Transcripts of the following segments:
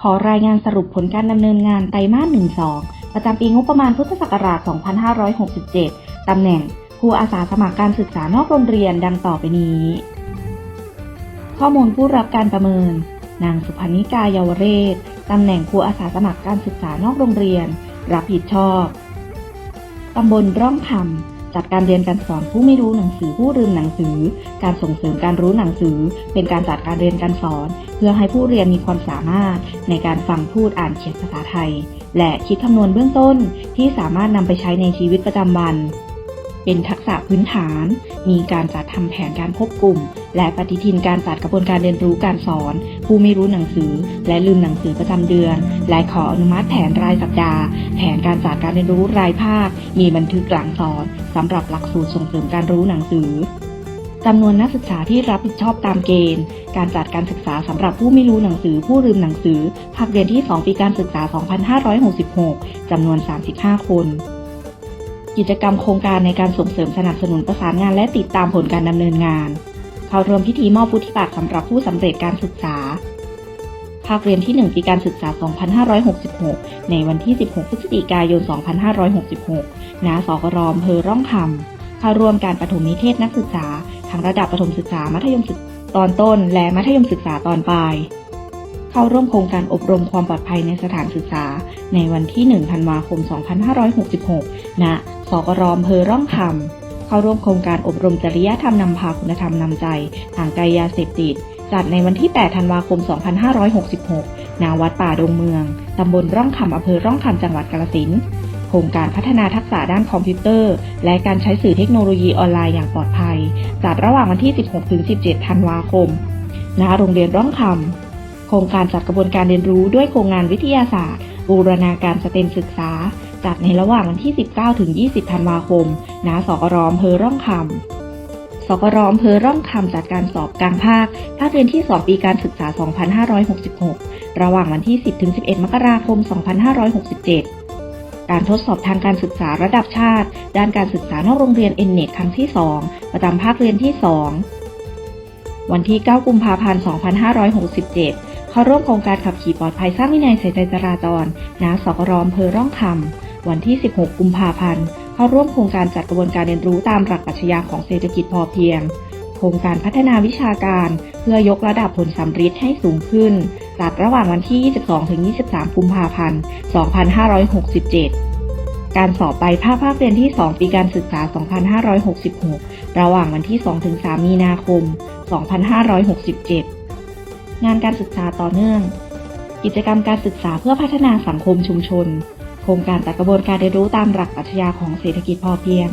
ขอรายงานสรุปผลการดำเนินงานไตรมาส1-2 ประจำปีงบประมาณพุทธศักราช 2567 ตำแหน่งครูอาสาสมัครการศึกษานอกโรงเรียนดังต่อไปนี้ ข้อมูลผู้รับการประเมิน นางสุพนิกาเยาวเรศ ตำแหน่งครูอาสาสมัครการศึกษานอกโรงเรียน รับผิดชอบ ตำบลร่องคำ จัดการเรียนการสอนผู้ไม่รู้หนังสือผู้ลืมหนังสือ การส่งเสริมการรู้หนังสือ เป็นการจัดการเรียนการสอน เพื่อให้ผู้เรียนมีความสามารถในการฟังพูดอ่านเขียนภาษาไทย และคิดคำนวณเบื้องต้นที่สามารถนำไปใช้ในชีวิตประจำวัน เป็นทักษะพื้นฐาน มีการจัดทำแผนการพบกลุ่ม และปฏิทินการจัดกระบวนการเรียนรู้การสอน ผู้ไม่รู้หนังสือ และลืมหนังสือประจำเดือน และขออนุมัติแผนรายสัปดาห์ แผนการจัดการเรียนรู้รายภาค มีบันทึกหลังสอนสำหรับหลักสูตรส่งเสริมการรู้หนังสือจำนวนนักศึกษาที่รับผิดชอบตามเกณฑ์ การจัดการศึกษาสำหรับผู้ไม่รู้หนังสือผู้ลืมหนังสือ ภาคเรียนที่ 2 ปีการศึกษา 2566 จำนวน 35 คน กิจกรรมโครงการในการส่งเสริมสนับสนุนประสานงานและติดตามผลการดำเนินงาน เข้าร่วมพิธีมอบวุฒิบัตรสำหรับผู้สำเร็จการศึกษา ภาคเรียนที่ 1 ปีการศึกษา 2566 ในวันที่ 16 พฤศจิกายน 2566 ณ สกรอำเภอร่องคำเข้าร่วมการปฐมนิเทศนักศึกษา ทั้งระดับประถมศึกษา มัธยมศึกษาตอนต้น และมัธยมศึกษาตอนปลาย เข้าร่วมโครงการอบรมความปลอดภัยในสถานศึกษา ในวันที่ 1 ธันวาคม 2566 ณ สกรอำเภอร่องคำ เข้าร่วมโครงการอบรมจริยธรรมนำพาคุณธรรมนำใจห่างไกลยาเสพติด จัดในวันที่ 8 ธันวาคม 2566 ณ วัดป่าดงเมือง ตำบลร่องคำอำเภอร่องคำจังหวัดกาฬสินธุ์โครงการพัฒนาทักษะด้านคอมพิวเตอร์ และการใช้สื่อเทคโนโลยีออนไลน์อย่างปลอดภัย จัดระหว่างวันที่ 16-17 ธันวาคม ณ โรงเรียนร่องคำ โครงการจัดกระบวนการเรียนรู้ด้วยโครงงานวิทยาศาสตร์ บูรณาการสเต็มศึกษา จัดในระหว่างวันที่ 19-20 ธันวาคม ณ สกรอำเภอร่องคำ สกรอำเภอร่องคำจัดการสอบกลางภาค ภาคเรียนที่ 2 ปีการศึกษา 2566 ระหว่างวันที่ 10-11 มกราคม 2567การทดสอบทางการศึกษาระดับชาติ ด้านการศึกษานอกโรงเรียน n n e t ครั้งที่ 2 ประจำภาคเรียนที่ 2 วันที่ 9 กุมภาพันธ์ 2567 เข้าร่วมโครงการขับขี่ปลอดภัยสร้างวินัยใส่ใจจราจรณสกรอำเภอร่องคำวันที่ 16 กุมภาพันธ์ เข้าร่วมโครงการจัดกระบวนการเรียนรู้ตามหลักปรัชญาของเศรษฐกิจพอเพียง โครงการพัฒนาวิชาการ เพื่อยกระดับผลสัมฤทธิ์ให้สูงขึ้น จัดระหว่างวันที่ 22-23 กุมภาพันธ์ 2567การสอบใบภาคภาคเรียนที่ 2 ปีการศึกษา 2566 ระหว่างวันที่ 2-3 มีนาคม 2567 งานการศึกษาต่อเนื่อง กิจกรรมการศึกษาเพื่อพัฒนาสังคมชุมชน โครงการจัดกระบวนการเรียนรู้ตามหลักปรัชญาของเศรษฐกิจพอเพียง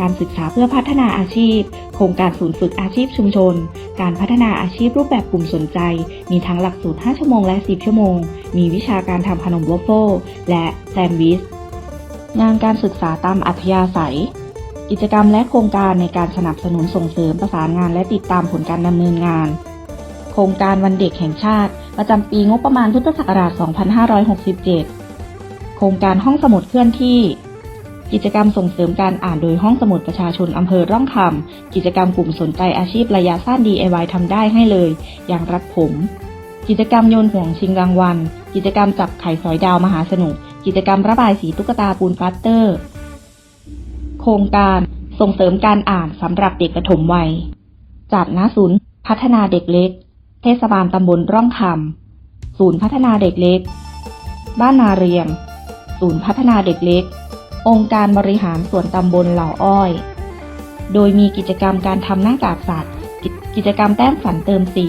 การศึกษาเพื่อพัฒนาอาชีพ โครงการศูนย์ฝึกอาชีพชุมชน การพัฒนาอาชีพรูปแบบกลุ่มสนใจ มีทั้งหลักสูตร 5 ชั่วโมงและ 10 ชั่วโมง มีวิชาการทำขนมวอฟเฟิลและแซนด์วิช งานการศึกษาตามอัธยาศัยกิจกรรมและโครงการในการสนับสนุนส่งเสริมประสานงานและติดตามผลการดำเนินงาน โครงการวันเด็กแห่งชาติ ประจำปีงบประมาณพุทธศักราช 2567 โครงการห้องสมุดเคลื่อนที่ กิจกรรมส่งเสริมการอ่านโดยห้องสมุดประชาชนอำเภอร่องคำกิจกรรมกลุ่มสนใจอาชีพระยะสั้น DIY ทำได้ให้เลย อย่างรัดผม กิจกรรมโยนห่วงชิงรางวัล กิจกรรมจับไข่สอยดาวมหาสนุก กิจกรรมระบายสีตุ๊กตาปูนปลาสเตอร์ โครงการส่งเสริมการอ่านสำหรับเด็กปฐมวัยจัดณศูนย์พัฒนาเด็กเล็ก เทศบาลตำบลร่องคำศูนย์พัฒนาเด็กเล็ก บ้านนาเรียงศูนย์พัฒนาเด็กเล็ก องค์การบริหารส่วนตำบลเหล่าอ้อย โดยมีกิจกรรมการทำหน้ากากสัตว์กิจกรรมแต้มฝันเติมสี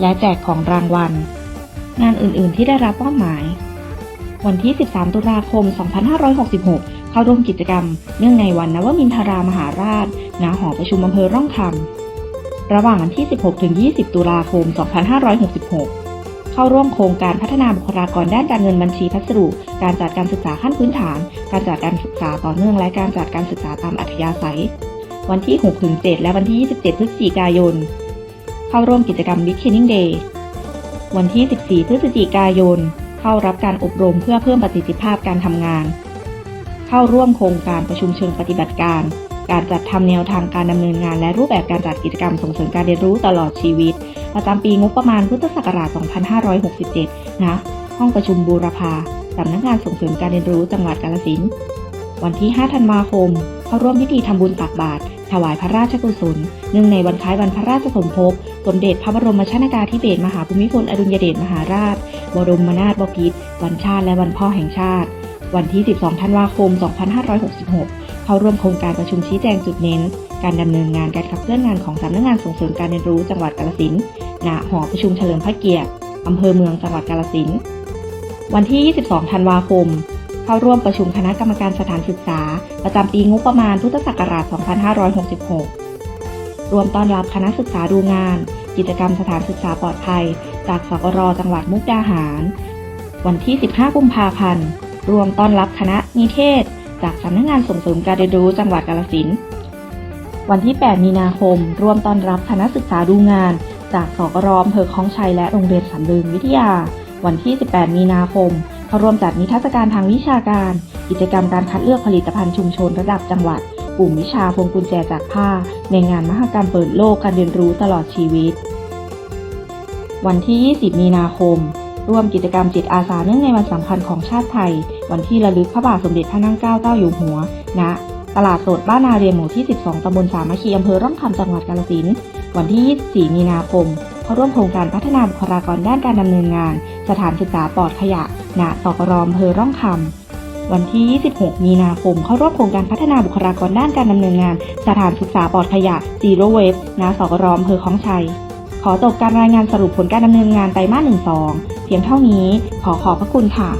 และแจกของรางวัล งานอื่นๆที่ได้รับมอบหมาย วันที่ 13 ตุลาคม 2566 เข้าร่วมกิจกรรม เนื่องในวันนวมินทรามหาราช ณ หอประชุมอำเภอร่องคำ ระหว่างวันที่ 16-20 ตุลาคม 2566 เข้าร่วมโครงการพัฒนาบุคลากรด้านการเงินบัญชีพัสดุ การจัดการศึกษาขั้นพื้นฐาน การจัดการศึกษาต่อเนื่องและการจัดการศึกษาตามอัธยาศัย วันที่ 6-7 และวันที่ 27 พฤศจิกายน เข้าร่วมกิจกรรม Big Training Day วันที่ 14 พฤศจิกายน เข้ารับการอบรมเพื่อเพิ่มประสิทธิภาพการทำงาน เข้าร่วมโครงการประชุมเชิงปฏิบัติการ การจัดทำแนวทางการดำเนินงาน และรูปแบบการจัดกิจกรรมส่งเสริมการเรียนรู้ตลอดชีวิต ประจำปีงบประมาณพุทธศักราช 2567 นะ ห้องประชุมบูรพาสำนักงานส่งเสริมการเรียนรู้จังหวัดกาฬสินวันที่ 5 ธันวาคม เข้าร่วมพิธีทำบุญตักบาตรถวายพระราชกุศลเนื่องในวันคล้ายวันพระราชสมภพ สมเด็จพระบรมชนากาธิเบศรมหาภูมิพลอดุลยเดชมหาราช บรมนาถบพิตรวันชาติและวันพ่อแห่งชาติ วันที่ 12 ธันวาคม 2566 เข้าร่วมโครงการประชุมชี้แจงจุดเน้น การดำเนินงานการขับเคลื่อนงานของสำนักงานส่งเสริมการเรียนรู้จังหวัดกาฬสินณหอประชุมเฉลิมพระเกียรติอำเภอเมืองจังหวัดกาฬสินวันที่ 22 ธันวาคม เข้าร่วมประชุมคณะกรรมการสถานศึกษา ประจำปีงบประมาณพุทธศักราช 2566 รวมต้อนรับคณะศึกษาดูงาน กิจกรรมสถานศึกษาปลอดภัย จากสกรจังหวัดมุกดาหาร วันที่ 15 กุมภาพันธ์ รวมต้อนรับคณะนิเทศ จากสำนักงานส่งเสริมการเรียนรู้จังหวัดกาฬสินธุ์วันที่ 8 มีนาคม ร่วมต้อนรับคณะศึกษาดูงาน จากสกรอำเภอคลองชัยและโรงเรียนสำลึงวิทยา วันที่ 18 มีนาคม เข้าร่วมจัดนิทรรศการทางวิชาการ กิจกรรมการคัดเลือกผลิตภัณฑ์ชุมชนระดับจังหวัด กลุ่มวิชาพวงกุญแจจากผ้า ในงานมหกรรมเปิดโลกการเรียนรู้ตลอดชีวิต วันที่ 20 มีนาคม ร่วมกิจกรรมจิตอาสาเนื่องในวันสำคัญของชาติไทย วันที่ระลึกพระบาทสมเด็จพระนั่งเกล้าเจ้าอยู่หัวณตลาดสดบ้านนาเรียนหมู่ที่ 12 ตำบลสามัคคีอำเภอร่องคำจังหวัดกาฬสินธุ์วันที่ 24 มีนาคมเข้าร่วมโครงการพัฒนาบุคลากรด้านการดำเนินงาน สถานศึกษาปลอดขยะณสกรอำเภอร่องคำวันที่ 26 มีนาคม เข้าร่วมโครงการพัฒนาบุคลากรด้านการดำเนินงาน สถานศึกษาปลอดขยะ Zero Waste ณสกรอำเภอคลองชัย ขอจบการรายงานสรุปผลการดำเนินงานไตรมาส 1-2 เพียงเท่านี้ ขอขอบพระคุณค่ะ